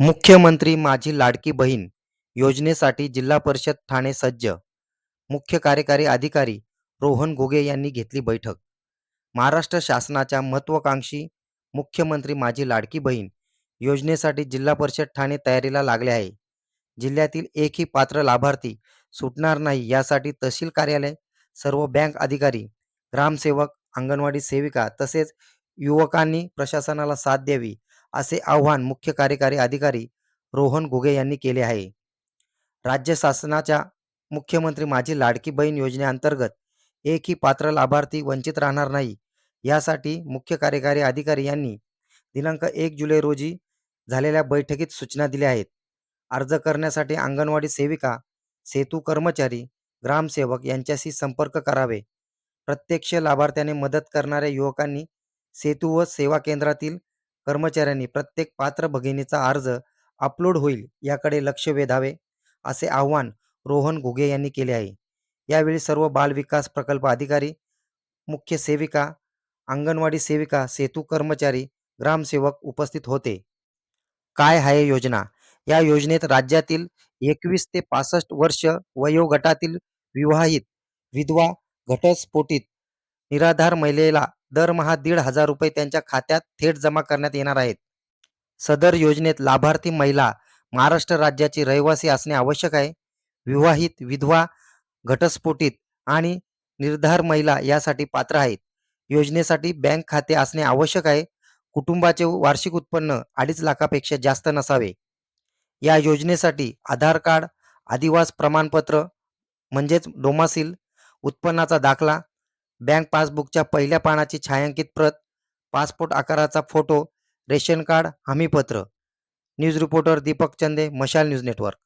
मुख्यमंत्री माझी लाडकी बहीण योजनेसाठी जिल्हा परिषद ठाणे सज्ज. मुख्य कार्यकारी अधिकारी रोहन घोगे यांनी घेतली बैठक. महाराष्ट्र शासनाच्या महत्त्वाकांक्षी मुख्यमंत्री माझी लाडकी बहीण योजनेसाठी जिल्हा परिषद ठाणे तयारीला लागले आहे. जिल्ह्यातील एकही पात्र लाभार्थी सुटणार नाही यासाठी तहसील कार्यालय सर्व बँक अधिकारी ग्रामसेवक अंगणवाडी सेविका तसेच युवकांनी प्रशासनाला साथ द्यावी असे आव्हान मुख्य कार्यकारी अधिकारी रोहन घुगे यांनी केले आहे. राज्य शासनाच्या मुख्यमंत्री माझी लाडकी बहीण योजनेअंतर्गत एकही पात्र लाभार्थी वंचित राहणार नाही यासाठी मुख्य कार्यकारी अधिकारी यांनी दिनांक एक जुलै रोजी झालेल्या बैठकीत सूचना दिल्या आहेत. अर्ज करण्यासाठी अंगणवाडी सेविका सेतू कर्मचारी ग्रामसेवक यांच्याशी संपर्क करावे. प्रत्यक्ष लाभार्थ्याने मदत करणाऱ्या युवकांनी सेतू व सेवा केंद्रातील कर्मचाऱ्यांनी प्रत्येक पात्र भगिनीचा अर्ज अपलोड होईल याकडे लक्ष वेधावे असे आवाहन रोहन घुगे यांनी केले आहे. यावेळी सर्व बालविकास प्रकल्प अधिकारी मुख्य सेविका अंगणवाडी सेविका सेतू कर्मचारी ग्रामसेवक उपस्थित होते. काय आहे योजना? या योजनेत राज्यातील एकवीस ते पासष्ट वर्ष वयोगटातील विवाहित विधवा घटस्फोटित निराधार महिलेला दरमहा दीड हजार रुपये त्यांच्या खात्यात थेट जमा करण्यात येणार आहेत. सदर योजनेत लाभार्थी महिला महाराष्ट्र राज्याची रहिवासी असणे आवश्यक आहे. विवाहित विधवा घटस्फोटित आणि निर्धार महिला यासाठी पात्र आहेत. योजनेसाठी बँक खाते असणे आवश्यक आहे. कुटुंबाचे वार्षिक उत्पन्न अडीच लाखापेक्षा जास्त नसावे. या योजनेसाठी आधार कार्ड आदिवास प्रमाणपत्र म्हणजेच डोमासिल उत्पन्नाचा दाखला बँक पासबुकच्या पहिल्या पानाची छायांकित प्रत पासपोर्ट आकाराचा फोटो रेशन कार्ड हमीपत्र. News reporter Deepak Chande Mashal news network.